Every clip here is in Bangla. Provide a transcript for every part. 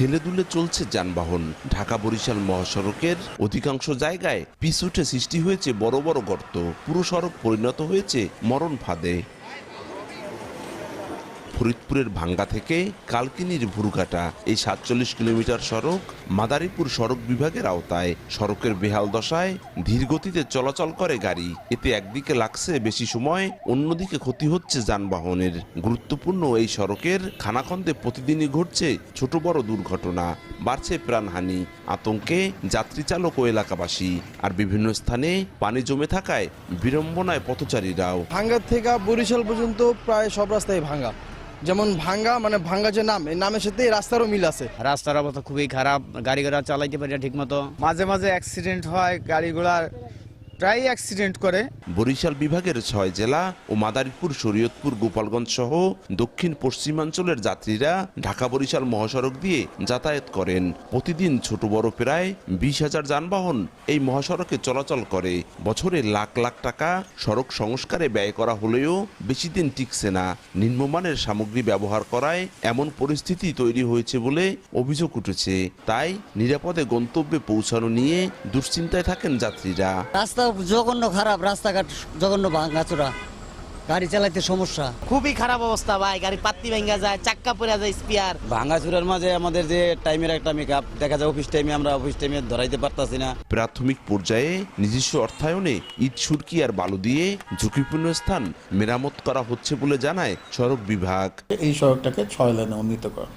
হেলে দুলে চলছে যানবাহন। ঢাকা বরিশাল মহাসড়কের অধিকাংশ জায়গায় পিছুটে সৃষ্টি হয়েছে বড় বড় গর্ত। পুরো সড়ক পরিণত হয়েছে মরণ ফাঁদে। ফরিদপুরের ভাঙ্গা থেকে কালকিনির ভুরঘাটা এই সাতচল্লিশ কিলোমিটার সড়ক মাদারীপুর সড়ক বিভাগের আওতায়। সড়কের বেহাল দশায় ধীর গতিতে চলাচল করে গাড়ি। এতে একদিকে লাগছে বেশি সময়, অন্যদিকে ক্ষতি হচ্ছে যানবাহনের। গুরুত্বপূর্ণ এই সড়কের খানাখন্দে প্রতিদিনই ঘটছে ছোট বড় দুর্ঘটনা, বাড়ছে প্রাণহানি, আতঙ্কে যাত্রী চালক ও এলাকাবাসী। আর বিভিন্ন স্থানে পানি জমে থাকায় বিড়ম্বনায় পথচারীরাও। ভাঙ্গা থেকে বরিশাল পর্যন্ত প্রায় সব রাস্তায় ভাঙ্গা। যেমন ভাঙ্গা মানে ভাঙ্গা যে নাম এই নামের সাথে রাস্তারও মিল আছে। রাস্তার অবস্থা খুবই খারাপ গাড়ি ঘোড়া চালাইতে পারি না ঠিক মতো মাঝে মাঝে অ্যাক্সিডেন্ট হয় গাড়িগুলার প্রায় অ্যাক্সিডেন্ট করে। বরিশাল বিভাগের ছয় জেলা ও মাদারীপুর শরীয়তপুর গোপালগঞ্জ সহ দক্ষিণ পশ্চিমাঞ্চলের যাত্রীরা ঢাকা বরিশাল মহাসড়ক দিয়ে যাতায়াত করেন। প্রতিদিন ছোট বড় প্রায় বিশ হাজার যানবাহন এই মহাসড়কে চলাচল করে। বছরে লাখ লাখ টাকা সড়ক সংস্কারে ব্যয় করা হলেও বেশি দিন টিকছে না। নিম্নমানের সামগ্রী ব্যবহার করায় এমন পরিস্থিতি তৈরি হয়েছে বলে অভিযোগ উঠেছে। তাই নিরাপদে গন্তব্যে পৌঁছানো নিয়ে দুশ্চিন্তায় থাকেন যাত্রীরা। রাস্তা জঘন্য খারাপ রাস্তাঘাট জঘন্য ভাঙাচোরা। গাড়ি চালাইতে সমস্যা। খুবই খারাপ অবস্থা ভাই গাড়ি পাত্তি ভেঙ্গা যায় চাক্কা পড়ে যায় স্পিয়ার। ভাঙ্গাচুরার মাঝে আমাদের যে টাইমের একটা মেকআপ দেখা যায় অফিস টাইমে আমরা অফিস টাইমে ধরাইতে পারতাছি না। প্রাথমিক পর্যায়ে নিজস্ব অর্থায়নে ইট সুরকি আর বালু দিয়ে ঝুঁকিপূর্ণ স্থান মেরামত করা হচ্ছে বলে জানায় সড়ক বিভাগ। এই সড়কটাকে ছয় লেনে উন্নীত করা।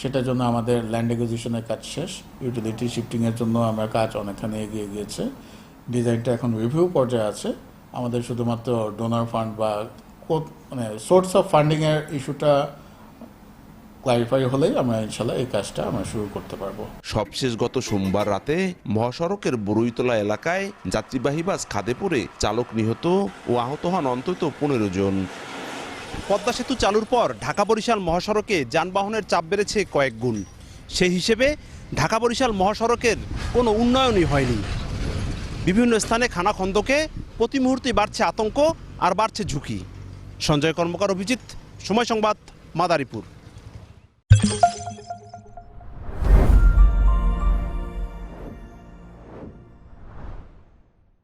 সেটার জন্য আমাদের ল্যান্ড একুইজিশনের কাজ শেষ। ইউটিলিটি শিফটিংয়ের জন্য আমরা কাজ অনেকখানি এগিয়ে গিয়েছে। ডিজাইনটা এখন রিভিউ পর্যায়ে আছে। আমাদের শুধুমাত্র ডোনার ফান্ড বা মানে সোর্স অফ ফান্ডিংয়ের ইস্যুটা ক্লারিফাই হলেই আমরা ইনশাল্লাহ এই কাজটা আমরা শুরু করতে পারব। সবশেষ গত সোমবার রাতে মহাসড়কের বরুইতলা এলাকায় যাত্রীবাহী বাস খাদে পড়ে চালক নিহত ও আহত হন অন্তত পনেরো জন। পদ্মা সেতু চালুর পর ঢাকা বরিশাল মহাসড়কে যানবাহনের চাপ বেড়েছে কয়েক গুণ। সেই হিসেবে ঢাকা বরিশাল মহাসড়কের কোনো উন্নয়নই হয়নি। বিভিন্ন স্থানে খানাখন্দকে প্রতি মুহূর্তে বাড়ছে আতঙ্ক আর বাড়ছে ঝুঁকি। সঞ্জয় কর্মকার, অভিজিৎ, সময় সংবাদ, মাদারীপুর।